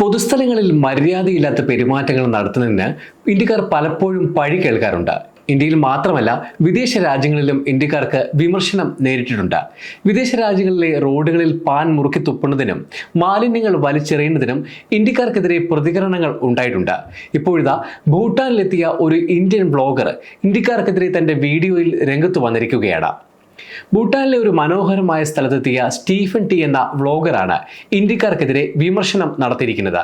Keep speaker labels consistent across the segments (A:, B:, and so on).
A: പൊതുസ്ഥലങ്ങളിൽ മര്യാദയില്ലാത്ത പെരുമാറ്റങ്ങൾ നടത്തുന്നതിന് ഇന്ത്യക്കാർ പലപ്പോഴും പഴി കേൾക്കാറുണ്ട്. ഇന്ത്യയിൽ മാത്രമല്ല വിദേശ രാജ്യങ്ങളിലും ഇന്ത്യക്കാർക്ക് വിമർശനം നേരിട്ടിട്ടുണ്ട്. വിദേശ രാജ്യങ്ങളിലെ റോഡുകളിൽ പാൻ മുറുക്കി തുപ്പുന്നതിനും മാലിന്യങ്ങൾ വലിച്ചെറിയുന്നതിനും ഇന്ത്യക്കാർക്കെതിരെ പ്രതികരണങ്ങൾ ഉണ്ടായിട്ടുണ്ട്. ഇപ്പോഴിതാ ഭൂട്ടാനിലെത്തിയ ഒരു ഇന്ത്യൻ ബ്ലോഗർ ഇന്ത്യക്കാർക്കെതിരെ തന്റെ വീഡിയോയിൽ രംഗത്ത് വന്നിരിക്കുകയാണ്. ഭൂട്ടാനിലെ ഒരു മനോഹരമായ സ്ഥലത്തെത്തിയ സ്റ്റീഫൻ ടി എന്ന വ്ളോഗറാണ് ഇന്ത്യക്കാർക്കെതിരെ വിമർശനം നടത്തിയിരിക്കുന്നത്.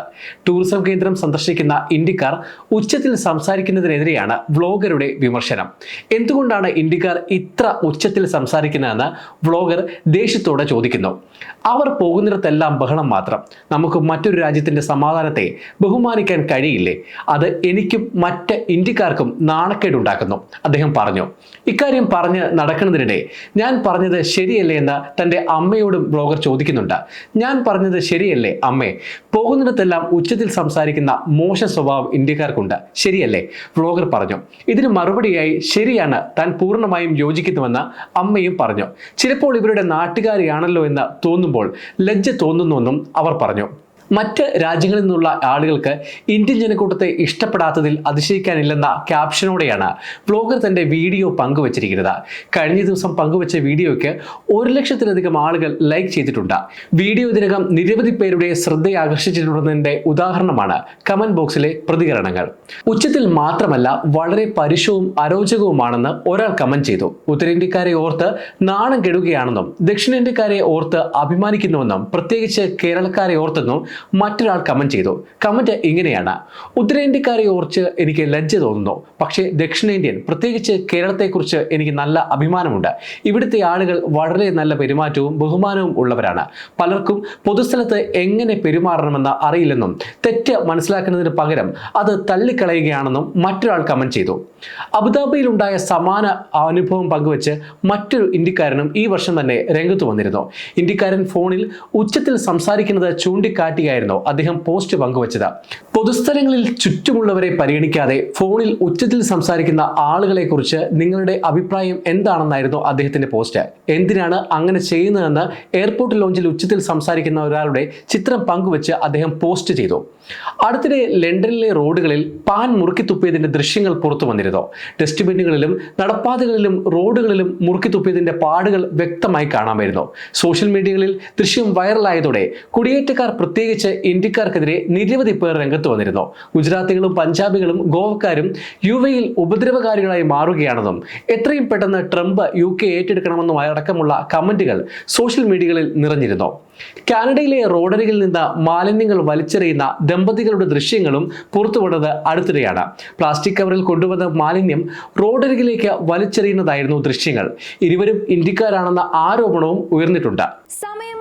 A: ടൂറിസം കേന്ദ്രം സന്ദർശിക്കുന്ന ഇന്ത്യക്കാർ ഉച്ചത്തിൽ സംസാരിക്കുന്നതിനെതിരെയാണ് വ്ളോഗറുടെ വിമർശനം. എന്തുകൊണ്ടാണ് ഇന്ത്യക്കാർ ഇത്ര ഉച്ചത്തിൽ സംസാരിക്കുന്നതെന്ന് വ്ളോഗർ ദേഷ്യത്തോടെ ചോദിക്കുന്നു. അവർ പോകുന്നിടത്തെല്ലാം ബഹളം മാത്രം. നമുക്ക് മറ്റൊരു രാജ്യത്തിന്റെ സമാധാനത്തെ ബഹുമാനിക്കാൻ കഴിയില്ലേ? അത് എനിക്കും മറ്റ് ഇന്ത്യക്കാർക്കും നാണക്കേടുണ്ടാക്കുന്നു. അദ്ദേഹം പറഞ്ഞു. ഇക്കാര്യം പറഞ്ഞ് നടക്കുന്നതിനിടെ ഞാൻ പറഞ്ഞത് ശരിയല്ലേ എന്ന് തന്റെ അമ്മയോടും ബ്ലോഗർ ചോദിക്കുന്നുണ്ട്. ഞാൻ പറഞ്ഞത് ശരിയല്ലേ അമ്മേ? പോകുന്നിടത്തെല്ലാം ഉച്ചത്തിൽ സംസാരിക്കുന്ന മോശ സ്വഭാവം ഇന്ത്യക്കാർക്കുണ്ട്. ശരിയല്ലേ? ബ്ലോഗർ പറഞ്ഞു. ഇതിന് മറുപടിയായി ശരിയാണ് താൻ പൂർണമായും യോജിക്കുന്നുവെന്ന് അമ്മയും പറഞ്ഞു. ചിലപ്പോൾ ഇവരുടെ നാട്ടുകാരിയാണല്ലോ എന്ന് തോന്നുമ്പോൾ ലജ്ജ തോന്നുന്നുവെന്നും അവർ പറഞ്ഞു. മറ്റ് രാജ്യങ്ങളിൽ നിന്നുള്ള ആളുകൾക്ക് ഇന്ത്യൻ ജനക്കൂട്ടത്തെ ഇഷ്ടപ്പെടാത്തതിൽ അതിശയിക്കാനില്ലെന്ന ക്യാപ്ഷനോടെയാണ് ബ്ലോഗർ തന്റെ വീഡിയോ പങ്കുവച്ചിരിക്കുന്നത്. കഴിഞ്ഞ ദിവസം പങ്കുവച്ച വീഡിയോയ്ക്ക് ഒരു ലക്ഷത്തിലധികം ആളുകൾ ലൈക്ക് ചെയ്തിട്ടുണ്ട്. വീഡിയോ ഇതിനകം നിരവധി പേരുടെ ശ്രദ്ധയാകർഷിച്ചിട്ടുണ്ടെന്നതിന്റെ ഉദാഹരണമാണ് കമന്റ് ബോക്സിലെ പ്രതികരണങ്ങൾ. ഉച്ചത്തിൽ മാത്രമല്ല വളരെ പരുഷവും അരോചകവുമാണെന്ന് ഒരാൾ കമന്റ് ചെയ്തു. ഉത്തരേന്ത്യക്കാരെ ഓർത്ത് നാണം കെടുകയാണെന്നും ദക്ഷിണേന്ത്യക്കാരെ ഓർത്ത് അഭിമാനിക്കുന്നുവെന്നും പ്രത്യേകിച്ച് കേരളക്കാരെ ഓർത്തെന്നും മറ്റൊരാൾ കമന്റ് ചെയ്തു. കമന്റ് ഇങ്ങനെയാണ്. ഉത്തരേന്ത്യക്കാരെ ഓർച്ച് എനിക്ക് ലജ്ജ തോന്നുന്നു. പക്ഷേ ദക്ഷിണേന്ത്യൻ പ്രത്യേകിച്ച് കേരളത്തെക്കുറിച്ച് എനിക്ക് നല്ല അഭിമാനമുണ്ട്. ഇവിടുത്തെ ആളുകൾ വളരെ നല്ല പെരുമാറ്റവും ബഹുമാനവും ഉള്ളവരാണ്. പലർക്കും പൊതുസ്ഥലത്ത് എങ്ങനെ പെരുമാറണമെന്ന് അറിയില്ലെന്നും തെറ്റ് മനസ്സിലാക്കുന്നതിന് പകരം അത് തള്ളിക്കളയുകയാണെന്നും മറ്റൊരാൾ കമന്റ് ചെയ്തു. അബുദാബിയിലുണ്ടായ സമാന അനുഭവം പങ്കുവച്ച് മറ്റൊരു ഇന്ത്യക്കാരനും ഈ വർഷം തന്നെ രംഗത്ത് വന്നിരുന്നു. ഇന്ത്യക്കാരൻ ഫോണിൽ ഉച്ചത്തിൽ സംസാരിക്കുന്നത് ചൂണ്ടിക്കാട്ടിയായിരുന്നു അദ്ദേഹം പോസ്റ്റ് പങ്കുവച്ചത്. പൊതുസ്ഥലങ്ങളിൽ ചുറ്റുമുള്ളവരെ പരിഗണിക്കാതെ ഫോണിൽ ഉച്ചത്തിൽ സംസാരിക്കുന്ന ആളുകളെ കുറിച്ച് നിങ്ങളുടെ അഭിപ്രായം എന്താണെന്നായിരുന്നു അദ്ദേഹത്തിന്റെ പോസ്റ്റ്. എന്തിനാണ് അങ്ങനെ ചെയ്യുന്നതെന്ന് എയർപോർട്ട് ലോഞ്ചിൽ ഉച്ചത്തിൽ സംസാരിക്കുന്ന ഒരാളുടെ ചിത്രം പങ്കുവച്ച് അദ്ദേഹം പോസ്റ്റ് ചെയ്തു. അടുത്തിടെ ലണ്ടനിലെ റോഡുകളിൽ പാൻ മുറുക്കി തുപ്പിയതിന്റെ ദൃശ്യങ്ങൾ പുറത്തു വന്നിരുന്നു. ഡസ്റ്റ്ബിന്നുകളിലും നടപ്പാതകളിലും റോഡുകളിലും മുറുക്കി തുപ്പിയതിന്റെ പാടുകൾ വ്യക്തമായി കാണാമായിരുന്നു. സോഷ്യൽ മീഡിയകളിൽ ദൃശ്യം വൈറലായതോടെ കുടിയേറ്റക്കാർ പ്രത്യേകിച്ച് ഇന്ത്യക്കാർക്കെതിരെ നിരവധി പേർ രംഗത്ത് വന്നിരുന്നു. ഗുജറാത്തികളും പഞ്ചാബികളും ഗോവക്കാരും യു എയിൽ ഉപദ്രവകാരികളായി മാറുകയാണെന്നും എത്രയും പെട്ടെന്ന് ട്രംപ് യു കെ ഏറ്റെടുക്കണമെന്നും അടക്കമുള്ള കമന്റുകൾ സോഷ്യൽ മീഡിയകളിൽ നിറഞ്ഞിരുന്നു. കാനഡയിലെ റോഡരികിൽ നിന്ന് മാലിന്യങ്ങൾ വലിച്ചെറിയുന്ന ദമ്പതികളുടെ ദൃശ്യങ്ങളും പുറത്തുവിടുന്നത് അടുത്തിടെയാണ്. പ്ലാസ്റ്റിക് കവറിൽ കൊണ്ടുവന്ന മാലിന്യം റോഡരികിലേക്ക് വലിച്ചെറിയുന്നതായിരുന്നു ദൃശ്യങ്ങൾ. ഇരുവരും ഇന്ത്യക്കാരാണെന്ന ആരോപണവും ഉയർന്നിട്ടുണ്ട്.
B: Samayam